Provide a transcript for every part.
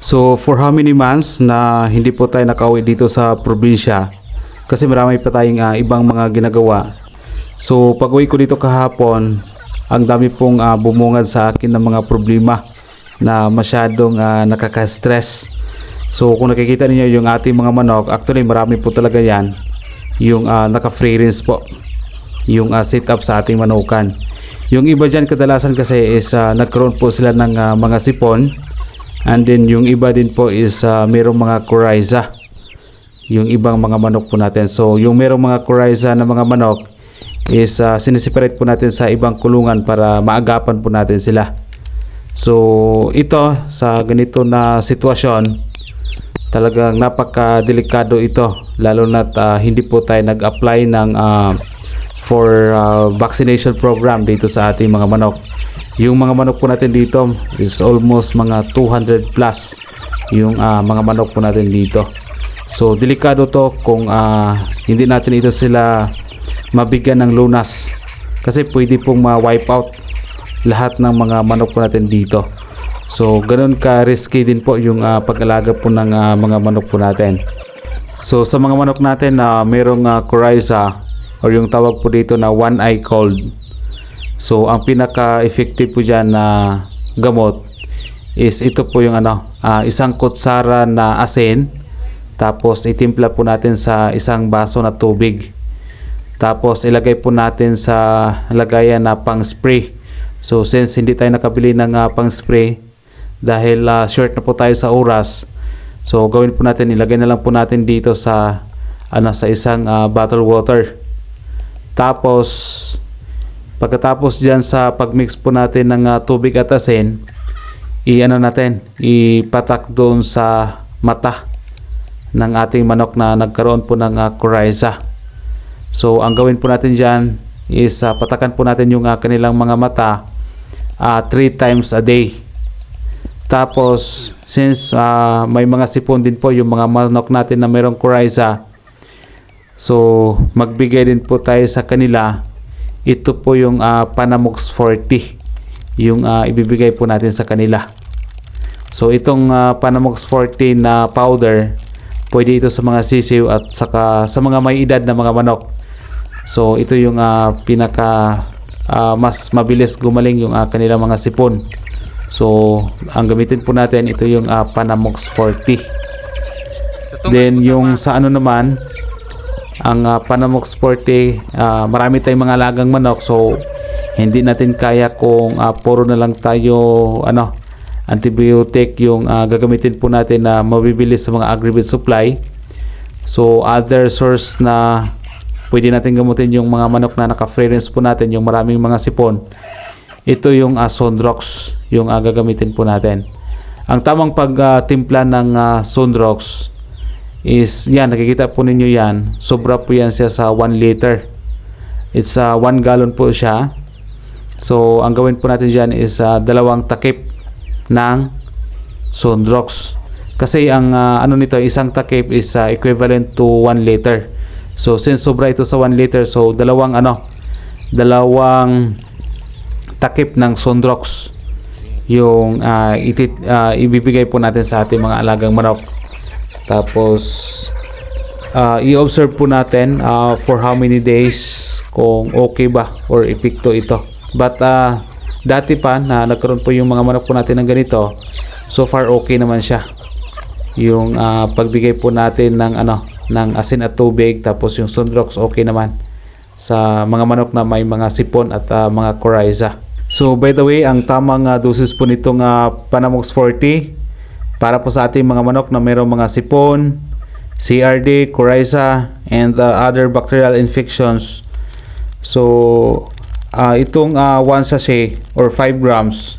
So for how many months na hindi po tayo nakauwi dito sa probinsya kasi marami pa tayong ah, ibang mga ginagawa. So pag uwi ko dito kahapon, ang dami pong ah, bumungad sa akin ng mga problema na masyadong ah, nakaka-stress. So kung nakikita niyo yung ating mga manok, actually marami po talaga yan. Yung ah, naka-free range po. Yung ah, setup sa ating manukan. Yung iba dyan kadalasan kasi is ah, nagkaroon po sila ng ah, mga sipon. And then yung iba din po is ah, mayroong mga coryza. Yung ibang mga manok po natin. So yung mayroong mga coryza na mga manok is ah, sineseparate po natin sa ibang kulungan para maagapan po natin sila. So ito sa ganito na sitwasyon talagang napaka-delikado ito lalo na hindi po tayo nag-apply ng ah, for ah, vaccination program dito sa ating mga manok. Yung mga manok po natin dito is almost mga 200 plus yung ah, mga manok po natin dito. So delikado to kung ah, hindi natin ito sila mabigyan ng lunas kasi pwede pong ma-wipe out lahat ng mga manok po natin dito. So, ganun ka risky din po yung ah, pag-alaga po ng ah, mga manok po natin. So, sa mga manok natin na merong uh, coryza or yung tawag po dito na one eye cold. So, ang pinaka-effective po dyan na gamot is ito po yung ano, ah, isang kutsara na asin tapos itimpla po natin sa isang baso na tubig. Tapos ilagay po natin sa lagayan na pang spray. So since hindi tayo nakabili ng ah, pang spray dahil ah, short na po tayo sa oras. So gawin po natin ilagay na lang po natin dito sa ano sa isang ah, bottle water. Tapos pagkatapos diyan sa pagmix po natin ng ah, tubig at asin, i-ano natin, ipatak doon sa mata ng ating manok na nagkaroon po ng uh, coryza. So, ang gawin po natin dyan is ah, patakan po natin yung ah, kanilang mga mata 3 times a day. Tapos, since ah, may mga sipon din po yung mga manok natin na mayroong coryza, so magbigay din po tayo sa kanila. Ito po yung ah, Panamox 40 yung ah, ibibigay po natin sa kanila. So itong ah, Panamox 40 na powder, pwede ito sa mga sisiw at saka sa mga may edad na mga manok. So ito yung ah, pinaka ah, mas mabilis gumaling yung ah, kanilang mga sipon. So ang gamitin po natin ito yung ah, Panamox 40. Then yung sa ano naman ang ah, Panamox 40 ah, marami tayong mga alagang manok. So hindi natin kaya kung ah, puro na lang tayo ano antibiotic yung ah, gagamitin po natin na mabibili sa mga agri supply. So other source na pwede natin gamutin yung mga manok na naka-free range po natin yung maraming mga sipon. Ito yung uh, Sonrox yung ah, gagamitin po natin. Ang tamang pagtimpla ng ah, Sonrox is yan nakikita po ninyo yan. Sobra po yan siya sa 1 liter. It's 1 gallon po siya. So ang gawin po natin dyan is ah, dalawang takip ng Sondrox kasi ang ah, ano nito isang takip is ah, equivalent to 1 liter. So since sobra ito sa 1 liter so dalawang ano dalawang takip ng Sondrox yung ah, itit, ah, ibibigay po natin sa ating mga alagang manok tapos ah, i-observe po natin ah, for how many days kung okay ba or epekto ito. But ah, dati pa na nagkaroon po yung mga manok po natin ng ganito, so far okay naman siya. Yung ah, pagbigay po natin ng ano ng asin at tubig tapos yung Sunrox okay naman sa mga manok na may mga sipon at ah, mga coryza. So by the way, ang tamang ah, doses po nitong ah, Panamox 40 para po sa ating mga manok na mayroong mga sipon, CRD, coryza, and uh, other bacterial infections. So, ah, itong uh, 1 sachet or 5 grams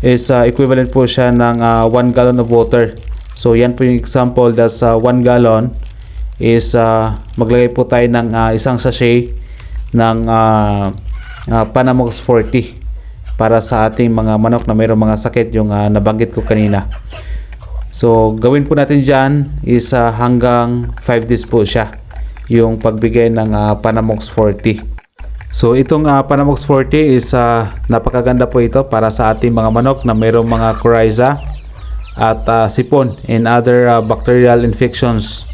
is ah, equivalent po siya ng 1 gallon of water. So, yan po yung example. That's 1 gallon is ah, maglagay po tayo ng ah, isang sachet ng ah, ah, Panamox 40 para sa ating mga manok na mayroong mga sakit yung ah, nabanggit ko kanina. So, gawin po natin dyan is ah, hanggang 5 days po siya yung pagbigay ng ah, Panamox 40. So, itong ah, Panamox 40 is ah, napakaganda po ito para sa ating mga manok na mayroong mga coryza at ah, sipon and other ah, bacterial infections.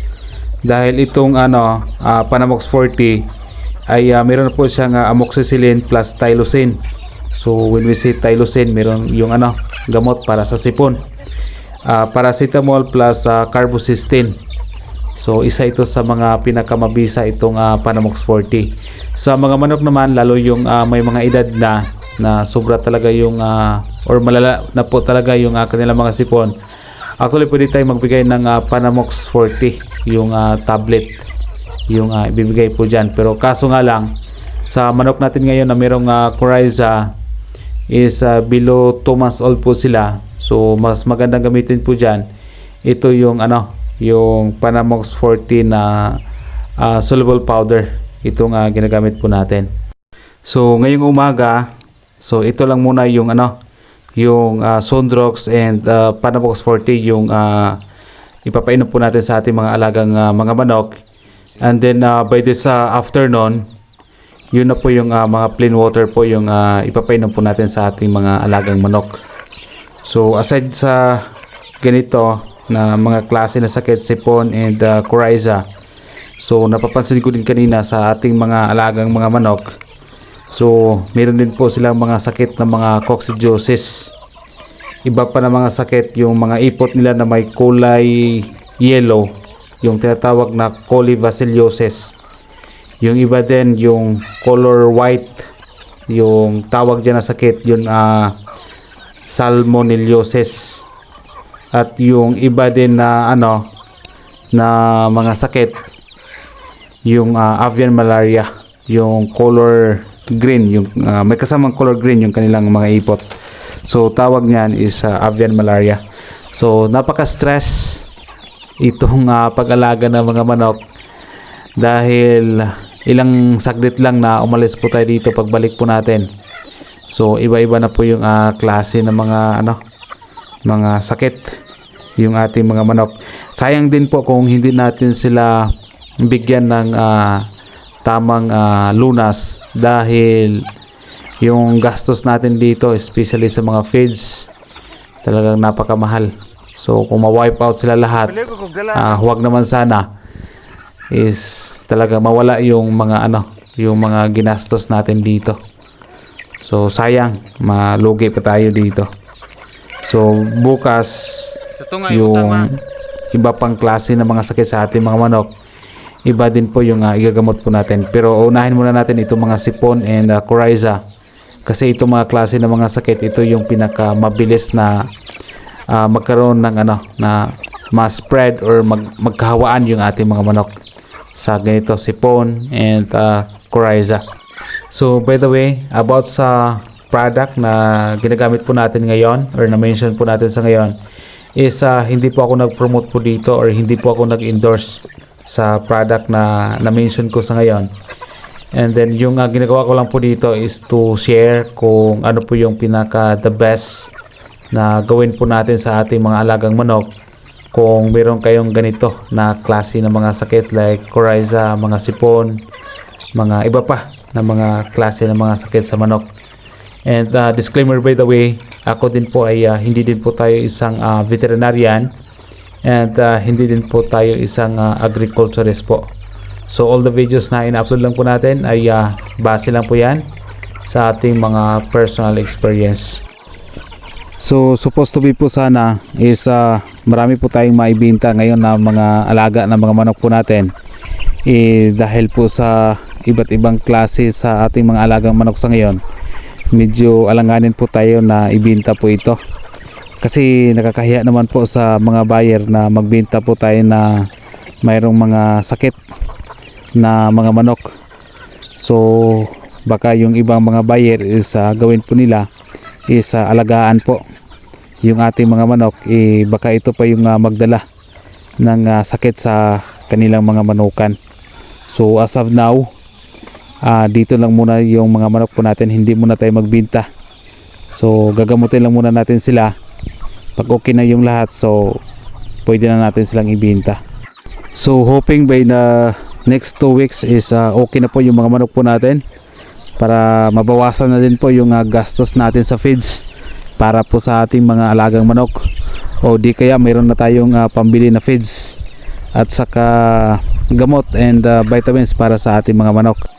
Dahil itong ano, ah, Panamox 40 ay ah, meron po siyang ah, amoxicillin plus tylosin. So when we say tylosin, meron yung ano, gamot para sa sipon. Ah, paracetamol plus ah, carbocysteine. So isa ito sa mga pinakamabisa itong ah, Panamox 40. Sa mga manok naman lalo yung ah, may mga edad na na sobra talaga yung ah, or malala na po talaga yung ah, kanilang mga sipon. Actually pwede tayo magbigay ng ah, Panamox 40 yung ah, tablet yung ah, ibibigay po dyan. Pero kaso nga lang sa manok natin ngayon na merong uh, Coryza is ah, below 2 months old po sila. So mas magandang gamitin po dyan. Ito yung ano, yung Panamox 40 na ah, soluble powder. Itong ah, ginagamit po natin. So ngayong umaga, so ito lang muna yung ano, yung ah, Sondrox and ah, Panamox 40 yung ah, ipapainom po natin sa ating mga alagang ah, mga manok. And then ah, by this ah, afternoon, yun na po yung ah, mga plain water po yung ah, ipapainom po natin sa ating mga alagang manok. So aside sa ganito na mga klase na sakit, sipon and uh, coryza. So napapansin ko din kanina sa ating mga alagang mga manok. So meron din po silang mga sakit na mga coccidiosis. Iba pa na mga sakit yung mga ipot nila na may kulay yellow, yung tinatawag na colivaciliosis. Yung iba din yung color white, yung tawag dyan na sakit, yun ah salmonellosis. At yung iba din na ano na mga sakit yung ah, avian malaria, yung color green, yung ah, may kasamang color green yung kanilang mga ipot. So tawag niyan is ah, avian malaria. So napaka-stress itong ah, pag-alaga ng mga manok dahil ilang saglit lang na umalis po tayo dito pagbalik po natin. So iba-iba na po yung ah, klase ng mga ano mga sakit yung ating mga manok. Sayang din po kung hindi natin sila bigyan ng ah, tamang ah, lunas dahil yung gastos natin dito especially sa mga feeds talagang napakamahal. So kung ma-wipe out sila lahat, ah, huwag naman sana is talaga mawala yung mga ano, yung mga ginastos natin dito. So sayang, malugi pa tayo dito. So bukas yung iba pang klase ng mga sakit sa ating mga manok, iba din po yung ah, igagamot po natin. Pero unahin muna natin itong mga sipon and uh, coryza. Kasi itong mga klase ng mga sakit, ito yung pinaka mabilis na ah, magkaroon ng ano, na ma-spread or mag magkahawaan yung ating mga manok sa ganito sipon and uh, coryza. So by the way, about sa product na ginagamit po natin ngayon or na-mention po natin sa ngayon is ah, hindi po ako nag-promote po dito or hindi po ako nag-endorse sa product na na-mention ko sa ngayon. And then yung ah, ginagawa ko lang po dito is to share kung ano po yung pinaka the best na gawin po natin sa ating mga alagang manok kung meron kayong ganito na klase ng mga sakit like coryza, mga sipon, mga iba pa na mga klase ng mga sakit sa manok. And uh, disclaimer by the way, ako din po ay uh, hindi din po tayo isang uh, veterinarian and uh, hindi din po tayo isang uh, agriculturist po. So all the videos na ina-upload lang po natin ay uh, base lang po yan sa ating mga personal experience. So supposed to be po sana is uh, marami po tayong maibinta ngayon na mga alaga na mga manok po natin. Eh, dahil po sa iba't ibang klase sa ating mga alagang manok sa ngayon, medyo alanganin po tayo na ibinta po ito. Kasi nakakahiya naman po sa mga buyer na magbenta po tayo na mayroong mga sakit na mga manok. So baka yung ibang mga buyer is ah, gawin po nila is ah, alagaan po yung ating mga manok eh baka ito pa yung ah, magdala ng ah, sakit sa kanilang mga manukan. So as of now, ah, dito lang muna yung mga manok po natin, hindi muna tayo magbinta. So gagamutin lang muna natin sila. Pag okay na yung lahat, so pwede na natin silang ibinta. So hoping by the next 2 weeks is ah, okay na po yung mga manok po natin para mabawasan na din po yung ah, gastos natin sa feeds para po sa ating mga alagang manok o di kaya mayroon na tayong ah, pambili na feeds at saka gamot and ah, vitamins para sa ating mga manok.